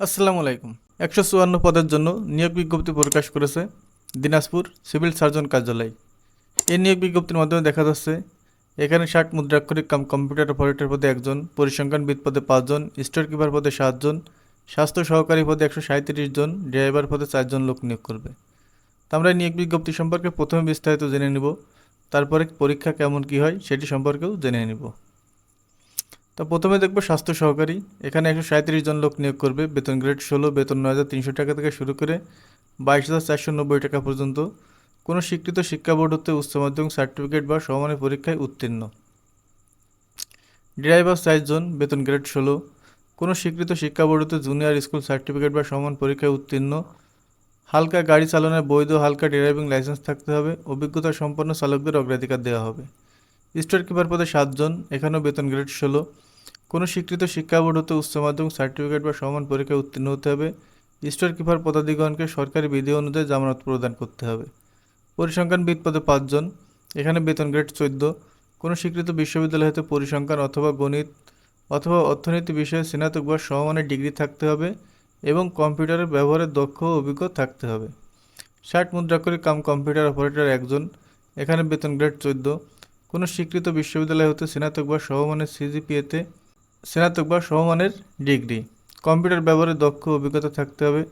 আসসালামু আলাইকুম। একশো চুয়ান্ন পদের জন্য নিয়োগ বিজ্ঞপ্তি প্রকাশ করেছে দিনাজপুর সিভিল সার্জন কার্যালয়। এই নিয়োগ বিজ্ঞপ্তির মাধ্যমে দেখা যাচ্ছে, এখানে ষাট মুদ্রাক্ষরিক কাম, কম্পিউটার অপারেটর পদে একজন পরিসংখ্যানবিদ পদে পাঁচজন স্টোর কিপার পদে সাতজন, স্বাস্থ্য সহকারী পদে একশো সাঁত্রিশ জন, ড্রাইভার পদে চারজন লোক নিয়োগ করবে। তো আমরা নিয়োগ বিজ্ঞপ্তি সম্পর্কে প্রথমে বিস্তারিত জেনে নিব, তারপরে পরীক্ষা কেমন কি হয় সেটি সম্পর্কেও জেনে নিব। তা প্রথমে দেখব স্বাস্থ্য সহকারী। এখানে একশো সাঁত্রিশ জন লোক নিয়োগ করবে, বেতন গ্রেড ষোলো, বেতন নয় হাজার তিনশো টাকা থেকে শুরু করে বাইশ হাজার চারশো নব্বই টাকা পর্যন্ত। কোনো স্বীকৃত শিক্ষা বোর্ড হতে উচ্চ মাধ্যমিক সার্টিফিকেট বা সমানের পরীক্ষায় উত্তীর্ণ। ড্রাইভার চারজন বেতন গ্রেড ষোলো। কোনো স্বীকৃত শিক্ষা বোর্ড হতে জুনিয়র স্কুল সার্টিফিকেট বা সমান পরীক্ষায় উত্তীর্ণ। হালকা গাড়ি চালানোর বৈধ হালকা ড্রাইভিং লাইসেন্স থাকতে হবে। অভিজ্ঞতা সম্পন্ন চালকদের অগ্রাধিকার দেওয়া হবে। স্টোর কিপার পদে সাতজন এখানেও বেতন গ্রেড ষোলো। কোনো স্বীকৃত শিক্ষা বোর্ড হতে উচ্চ মাধ্যমিক সার্টিফিকেট বা সমান পরীক্ষায় উত্তীর্ণ হতে হবে। স্টোর কিপার পদাধিগণকে সরকারি বিধি অনুযায়ী জামানত প্রদান করতে হবে। পরিসংখ্যানবিদ পদে পাঁচজন, এখানে বেতন গ্রেড চোদ্দ। কোনো স্বীকৃত বিশ্ববিদ্যালয় হতে পরিসংখ্যান অথবা গণিত অথবা অর্থনীতি বিষয়ে স্নাতক বা সমমানের ডিগ্রি থাকতে হবে এবং কম্পিউটারের ব্যবহারের দক্ষ ও অভিজ্ঞ থাকতে হবে। ষাট মুদ্রাক্ষরিক কাম কম্পিউটার অপারেটর একজন, এখানে বেতন গ্রেড চোদ্দ। কোনো স্বীকৃত বিশ্ববিদ্যালয় হতে স্নাতক বা সমমানের সিজিপিএতে স্নাতক বা সমমানের ডিগ্রি। কম্পিউটার ব্যবহারে দক্ষ অভিজ্ঞতা থাকতে হবে।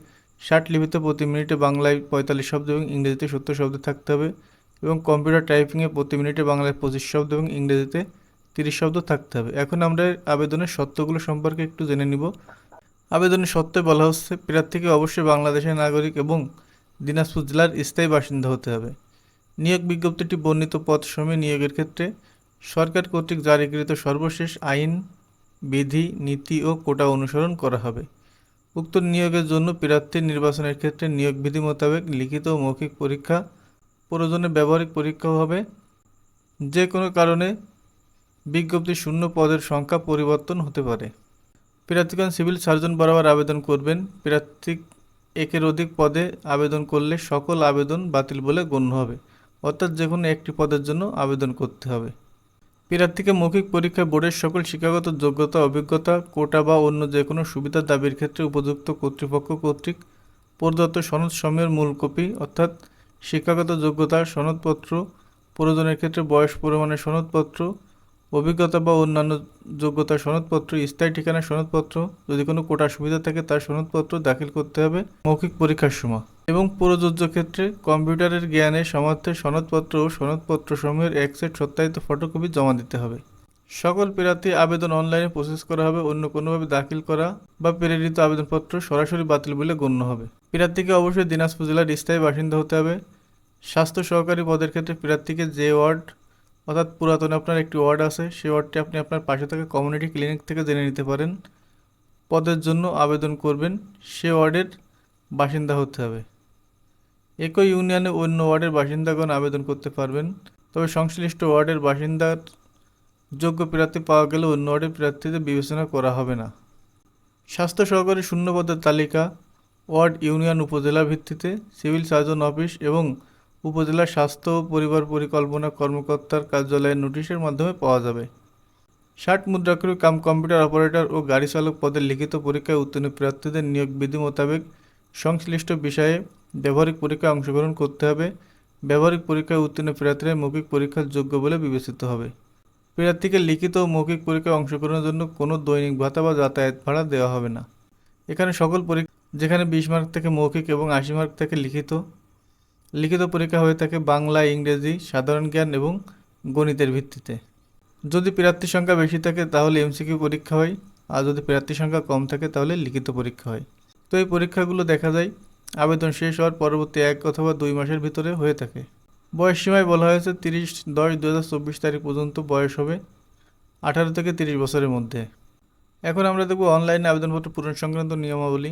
ষাট লিপিতে প্রতি মিনিটে বাংলায় পঁয়তাল্লিশ শব্দ এবং ইংরেজিতে সত্তর শব্দ থাকতে হবে এবং কম্পিউটার টাইপিংয়ে প্রতি মিনিটে বাংলায় পঁচিশ শব্দ এবং ইংরেজিতে তিরিশ শব্দ থাকতে হবে। এখন আমরা আবেদনের সত্যগুলো সম্পর্কে একটু জেনে নিব। আবেদনের সত্ত্বে বলা হচ্ছে, প্রার্থীকে অবশ্যই বাংলাদেশের নাগরিক এবং দিনাজপুর জেলার স্থায়ী বাসিন্দা হতে হবে। নিয়োগ বিজ্ঞপ্তিটি বর্ণিত পদ সময়ে নিয়োগের ক্ষেত্রে সরকার কর্তৃক জারিকৃত সর্বশেষ আইন বিধি, নীতি ও কোটা অনুসরণ করা হবে। উক্ত নিয়োগের জন্য প্রার্থীর নির্বাচনের ক্ষেত্রে নিয়োগ বিধি মোতাবেক লিখিত ও মৌখিক পরীক্ষা, প্রয়োজনে ব্যবহারিক পরীক্ষাও হবে। যে কোনো কারণে বিজ্ঞপ্তি শূন্য পদের সংখ্যা পরিবর্তন হতে পারে। প্রার্থীগণ সিভিল সার্জন বরাবর আবেদন করবেন। প্রার্থী একের অধিক পদে আবেদন করলে সকল আবেদন বাতিল বলে গণ্য হবে। অর্থাৎ যে কোনো একটি পদের জন্য আবেদন করতে হবে। প্রার্থীকে মৌখিক পরীক্ষায় বোর্ডের সকল শিক্ষাগত যোগ্যতা, অভিজ্ঞতা, কোটা বা অন্য যে কোনো সুবিধার দাবির ক্ষেত্রে উপযুক্ত কর্তৃপক্ষ কর্তৃক প্রদত্ত সনদ সমূহের মূল কপি, অর্থাৎ শিক্ষাগত যোগ্যতার সনদপত্র, প্রয়োজনের ক্ষেত্রে বয়স প্রমাণের সনদপত্র, অভিজ্ঞতা বা অন্যান্য যোগ্যতার সনদপত্র, স্থায়ী ঠিকানার সনদপত্র, যদি কোনো কোটা সুবিধা থাকে তার সনদপত্র দাখিল করতে হবে মৌখিক পরীক্ষার সময়। এবং প্রযোজ্য ক্ষেত্রে কম্পিউটারের জ্ঞানে সামর্থ্যের সনদপত্র ও সনদপত্র সমূহের এক সেট সত্যায়িত ফটোকপি জমা দিতে হবে। সকল প্রার্থী আবেদন অনলাইনে প্রসেস করা হবে, অন্য কোনোভাবে দাখিল করা বা প্রেরিত আবেদনপত্র সরাসরি বাতিল বলে গণ্য হবে। প্রার্থীকে অবশ্যই দিনাজপুর জেলার স্থায়ী বাসিন্দা হতে হবে। স্বাস্থ্য সহকারী পদের ক্ষেত্রে প্রার্থীকে যে ওয়ার্ড, অর্থাৎ পুরাতন আপনার একটি ওয়ার্ড আছে, সেই ওয়ার্ডটি আপনি আপনার পাশে থাকা কমিউনিটি ক্লিনিক থেকে জেনে নিতে পারেন। পদের জন্য আবেদন করবেন, সে ওয়ার্ডের বাসিন্দা হতে হবে। একই ইউনিয়নে অন্য ওয়ার্ডের বাসিন্দাগণ আবেদন করতে পারবেন। তবে সংশ্লিষ্ট ওয়ার্ডের বাসিন্দার যোগ্য প্রার্থী পাওয়া গেলে অন্য ওয়ার্ডের প্রার্থীদের বিবেচনা করা হবে না। স্বাস্থ্য সহকারী শূন্যপদের তালিকা, ওয়ার্ড ইউনিয়ন উপজেলা ভিত্তিতে সিভিল সার্জন অফিস এবং উপজেলা স্বাস্থ্য পরিবার পরিকল্পনা কর্মকর্তার কার্যালয়ের নোটিশের মাধ্যমে পাওয়া যাবে। ষাট মুদ্রাক্ষরিক কাম কম্পিউটার অপারেটর ও গাড়ি চালক পদের লিখিত পরীক্ষায় উত্তীর্ণ প্রার্থীদের নিয়োগ বিধি মোতাবেক সংশ্লিষ্ট বিষয়ে ব্যবহারিক পরীক্ষায় অংশগ্রহণ করতে হবে। ব্যবহারিক পরীক্ষায় উত্তীর্ণ প্রার্থীরা মৌখিক পরীক্ষার যোগ্য বলে বিবেচিত হবে। প্রার্থীকে লিখিত ও মৌখিক পরীক্ষায় অংশগ্রহণের জন্য কোনো দৈনিক ভাতা বা যাতায়াত ভাড়া দেওয়া হবে না। এখানে সকল পরীক্ষা, যেখানে বিশ মার্ক থেকে মৌখিক এবং আশি মার্ক থেকে লিখিত লিখিত পরীক্ষা হয়ে থাকে বাংলা, ইংরেজি, সাধারণ জ্ঞান এবং গণিতের ভিত্তিতে। যদি প্রার্থীর সংখ্যা বেশি থাকে তাহলে এমসিকিউ পরীক্ষা হয়, আর যদি প্রার্থীর সংখ্যা কম থাকে তাহলে লিখিত পরীক্ষা হয়। তো এই পরীক্ষাগুলো দেখা যায়। আবেদন শেষ হওয়ার পরবর্তী এক অথবা দুই মাসের ভিতরে হয়ে থাকে। বয়স সীমায় বলা হয়েছে তিরিশ দশ দু তারিখ পর্যন্ত বয়স হবে আঠারো থেকে তিরিশ বছরের মধ্যে। এখন আমরা দেখব অনলাইনে আবেদনপত্র পূরণ সংক্রান্ত নিয়মাবলী।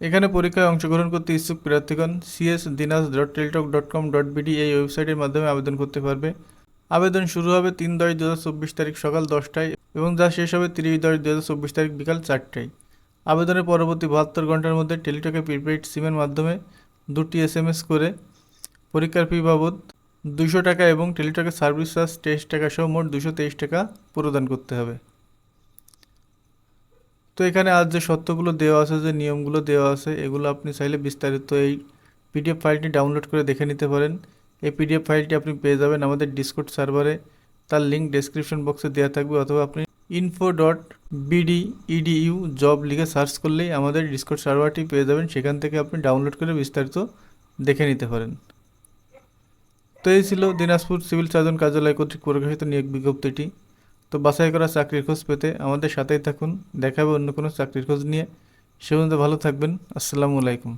এখানে পরীক্ষায় অংশগ্রহণ করতে ইচ্ছুক প্রার্থীগণ CS dinas dot Teletalk dot com dot BD এই ওয়েবসাইটের মাধ্যমে আবেদন করতে পারবে। আবেদন শুরু হবে তিন দশ দু হাজার চব্বিশ তারিখ সকাল দশটায় এবং যা শেষ হবে তিরিশ দশ দু হাজার চব্বিশ তারিখ বিকাল চারটায়। আবেদনের পরবর্তী বাহাত্তর ঘণ্টার মধ্যে টেলিটকে প্রিপেইড সিমের মাধ্যমে দুটি এস এম এস করে পরীক্ষার ফি বাবদ দুশো টাকা এবং টেলিটকের সার্ভিস চার্জ তেইশ টাকা সহ মোট দুশো তেইশ টাকা প্রদান করতে হবে। তো এখানে আজ যে সত্যগুলো দেওয়া আছে, যে নিয়মগুলো দেওয়া আছে, এগুলো আপনি চাইলে বিস্তারিত এই পিডিএফ ফাইলটি ডাউনলোড করে দেখে নিতে পারেন। এই পিডিএফ ফাইলটি আপনি পেয়ে যাবেন আমাদের ডিসকোড সার্ভারে। তার লিঙ্ক ডেসক্রিপশন বক্সে দেওয়া থাকবে অথবা আপনি info dot BD EDU job লিখে সার্চ করলেই আমাদের ডিসকোড সার্ভারটি পেয়ে যাবেন। সেখান থেকে আপনি ডাউনলোড করে বিস্তারিত দেখে নিতে পারেন। তো এই ছিল দিনাজপুর সিভিল সার্জন কার্যালয় কর্তৃক প্রকাশিত নিয়োগ বিজ্ঞপ্তিটি। তো বাছাই করা চাকরির খোঁজ পেতে আমাদের সাথেই থাকুন। দেখাবে অন্য কোনো চাকরির খোঁজ নিয়ে। সে পর্যন্ত ভালো থাকবেন। আসসালামু আলাইকুম।